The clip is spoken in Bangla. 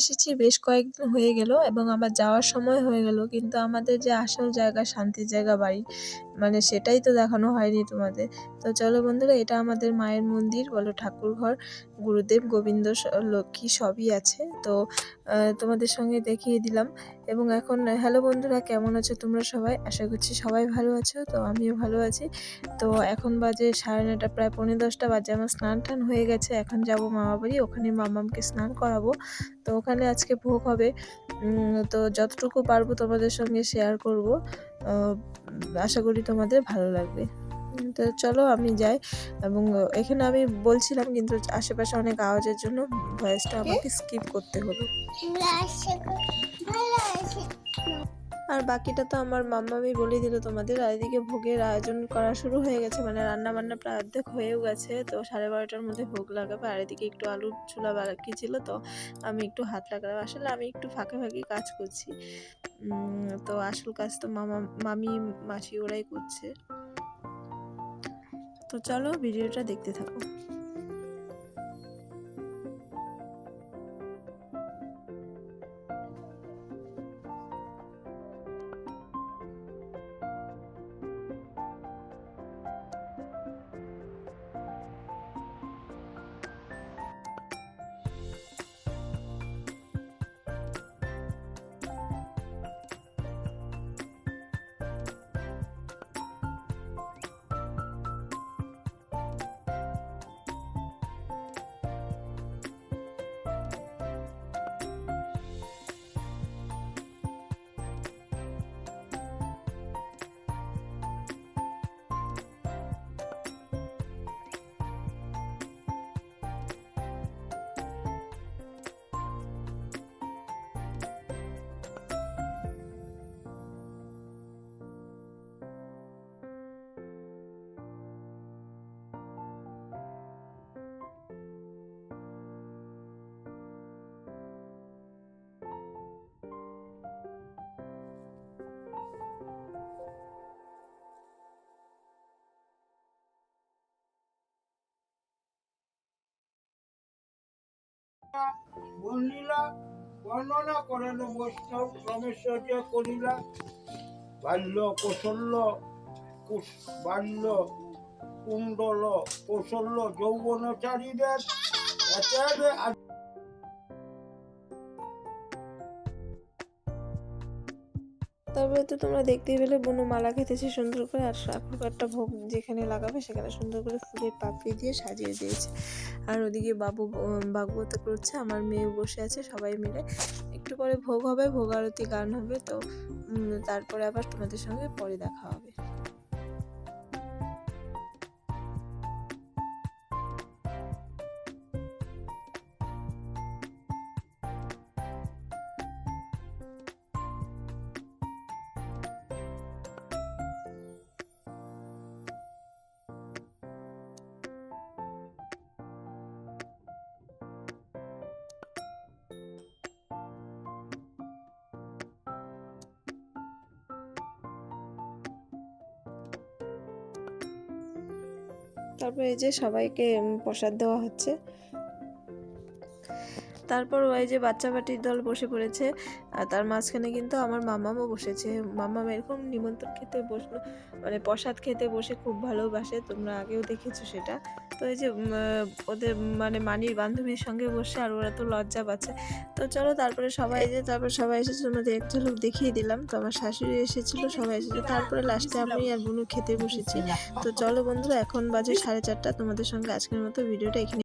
এসেছি, বেশ কয়েকদিন হয়ে গেল এবং আমার যাওয়ার সময় হয়ে গেল। কিন্তু আমাদের যে আসল জায়গা, শান্তির জায়গা বাড়ি মানে সেটাই তো দেখানো হয়নি তোমাদের। তো চলো বন্ধুরা, এটা আমাদের মায়ের মন্দির, বলো ঠাকুরঘর গুরুদেব, গোবিন্দ লক্ষ্মী সবই আছে। তো তোমাদের সঙ্গে দেখিয়ে দিলাম। এবং এখন হ্যালো বন্ধুরা কেমন আছো তোমরা সবাই? আশা করছি সবাই ভালো আছো তো আমিও ভালো আছি। তো এখন বাজে সাড়ে নটা প্রায় পৌনে দশটা বাজে আমার স্নান টান হয়ে গেছে। এখন যাব মামা বাড়ি ওখানে মামামকে স্নান করাবো। তো ওখানে আজকে ভোগ হবে। তো যতটুকু পারব তোমাদের সঙ্গে শেয়ার করব। আশা করি তোমাদের ভালো লাগবে। তো চলো আমি যাই। এবং এখানে আমি বলছিলাম কিন্তু আশেপাশে অনেক আওয়াজের জন্য ভয়েসটা আমাকে স্কিপ করতে হলো। আর বাকিটা তো আমার মাম্মামি বলে দিল তোমাদের। আর এদিকে ভোগের আয়োজন করা শুরু হয়ে গেছে মানে রান্না বান্না প্রায় অর্ধেক হয়েও গেছে, তো সাড়ে বারোটার মধ্যে ভোগ লাগাবে। আর এদিকে একটু আলুর চুলা বাকি ছিল, তো আমি একটু হাত লাগালাম আসলে আমি একটু ফাঁকে ফাঁকে কাজ করছি। তো আসল কাজ তো মামা, মামি, মাসি ওরাই করছে। তো চলো ভিডিওটা দেখতে থাকো। বর্ণিলা বর্ণনা করেন বৈষ্ণব রমেশ্বর্য করিলা বাল্য কৌশল্য কুশ- বাল্য কুণ্ডল কৌশল্য যৌবনচারীদের তারপরে তো তোমরা দেখতেই পেলে বনু মালা খেতেছে সুন্দর করে, আর একটা ভোগ যেখানে লাগাবে সেখানে সুন্দর করে ফুলের পাপড়ি দিয়ে সাজিয়ে দিয়েছে। আর ওদিকে বাবু ভাগবত করছে, আমার মেয়ে বসে আছে, সবাই মিলে। একটু পরে ভোগ হবে ভোগ আরতি গান হবে, তো তারপরে আবার তোমাদের সঙ্গে পরে দেখা হবে। তারপর এই যে সবাইকে প্রসাদ দেওয়া হচ্ছে। তারপর ওই যে বাচ্চা বাটির দল বসে পড়েছে, আর তার মাঝখানে কিন্তু আমার মামামও বসেছে। মামাম এরকম নিমন্ত্রণ খেতে বসল মানে প্রসাদ খেতে বসে খুব ভালোবাসে, তোমরা আগেও দেখেছ সেটা। তো এই যে ওদের মানে মানির বান্ধবীর সঙ্গে বসে আর ওরা তো লজ্জা পাচ্ছে। তো চলো তারপরে সবাই যে, তারপর সবাই এসেছে তোমাদের এক ঝলক দেখিয়ে দিলাম। তো আমার শাশুড়ি এসেছিল, সবাই এসেছে তারপরে লাস্টে আমি আর বুনু খেতে বসেছি। তো চলো বন্ধুরা, এখন বাজে সাড়ে চারটা। তোমাদের সঙ্গে আজকের মতো ভিডিওটা এখানে